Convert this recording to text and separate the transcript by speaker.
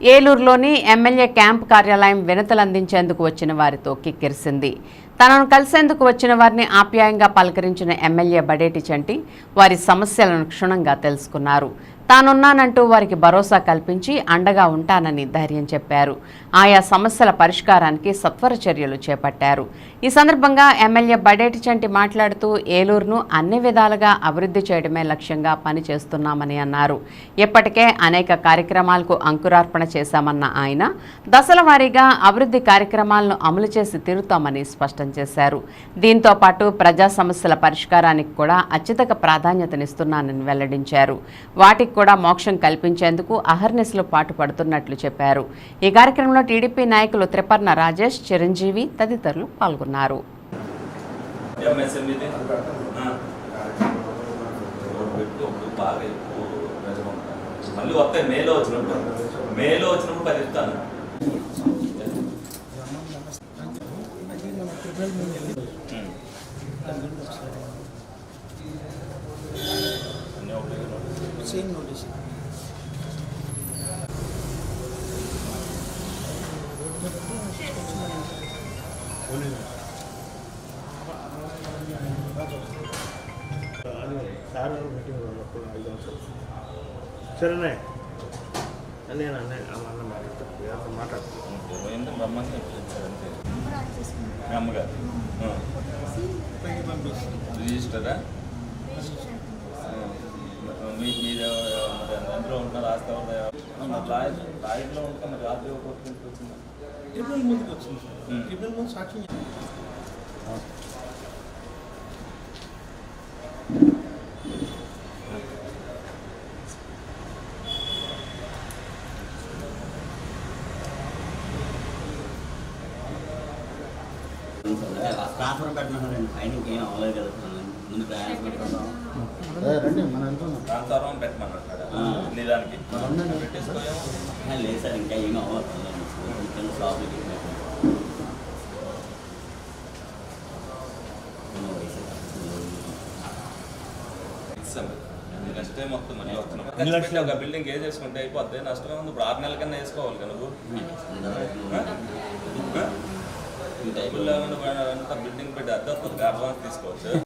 Speaker 1: ఏలూరులోని MLA camp కార్యాలయం వినతులు అందించేందుకు వచ్చిన వారితో కిక్కిరిసింది. తనను కలిసేందుకు వచ్చిన వారిని ఆప్యాయంగా పలకరించిన ఎమ్మెల్యే బడేటి చంటి వారి సమస్యలను క్షుణ్ణంగా తెలుసుకున్నారు. తానున్నానంటూ వారికి భరోసా కల్పించి అండగా ఉంటానని ధైర్యం చెప్పారు. ఆయా సమస్యల పరిష్కారానికి సత్వర చర్యలు చేపట్టారు. ఈ సందర్భంగా ఎమ్మెల్యే బడేటి చంటి మాట్లాడుతూ ఏలూరును అన్ని విధాలుగా అభివృద్ధి చేయడమే లక్ష్యంగా పనిచేస్తున్నామని అన్నారు. ఇప్పటికే అనేక కార్యక్రమాలకు అంకురార్పణ చేశామన్న ఆయన దశల వారీగా అభివృద్ధి కార్యక్రమాలను అమలు చేసి తీరుతామని స్పష్టం చేశారు. దీంతో పాటు ప్రజా సమస్యల పరిష్కారానికి కూడా అత్యధిక ప్రాధాన్యతనిస్తున్నానని వెల్లడించారు. వాటికి కూడా మోక్షం కల్పించేందుకు అహర్నిశలు పాటుపడుతున్నట్లు చెప్పారు. ఈ కార్యక్రమంలో టీడీపీ నాయకులు త్రిపర్ణ రాజేష్ చిరంజీవి తదితరులు పాల్గొన్నారు.
Speaker 2: మళ్ళీ వస్తాయి మేలో వచ్చినప్పుడు మేలో వచ్చినప్పుడు పది ఇస్తాను Notice.
Speaker 3: Same notice
Speaker 4: sir meeting ఉన్నప్పుడు ఐదు అవసరం సరేనే నేను అన్న అన్న మాట్లాడుతాను మాట్లాడుతాను
Speaker 2: పోయింది బ్రహ్మంగా ఇప్పించారు అంతే మీ అమ్మగారు ఆ. రిజిస్టరా ఆ. మీ మీరు మరి అందులో ఉంటున్నారు ఆస్తి ఎవరు మరి లాయర్ లాయర్లో ఉంటే మరి రాత్రి ఒక కొట్టుకుంటూ వచ్చిందా
Speaker 3: ట్రిబ్యునల్ ముందుకు వచ్చింది సార్
Speaker 2: Hmm.
Speaker 3: ట్రిబ్యునల్ ముందు సాక్ష్యం
Speaker 5: ట్రాన్స్ఫర్ పెట్టినారండి పైన ఇంకేం అవ్వలేదు కదా
Speaker 2: ట్రాన్స్ఫార్మర్ పెట్టమన్నాడు. నిదానికి. పెట్టేసుకోలేము.
Speaker 5: లేదు సార్ ఇంకా ఏం అవ్వదు. కింద షాప్లకి
Speaker 2: ఇస్తాం నెక్స్ట్ టైం మొత్తం మళ్ళీ వస్తున్నాం ఒక బిల్డింగ్ ఏ చేసుకుంటే అయిపోద్ది నష్టమే ఉంది. ఇప్పుడు ఆరు నెలల కన్నా వేసుకోవాలి కదా నువ్వు లేకుండా అంత బిల్డింగ్ పెట్టి అద్దె వస్తుంది అడ్వాన్స్ తీసుకోవచ్చు.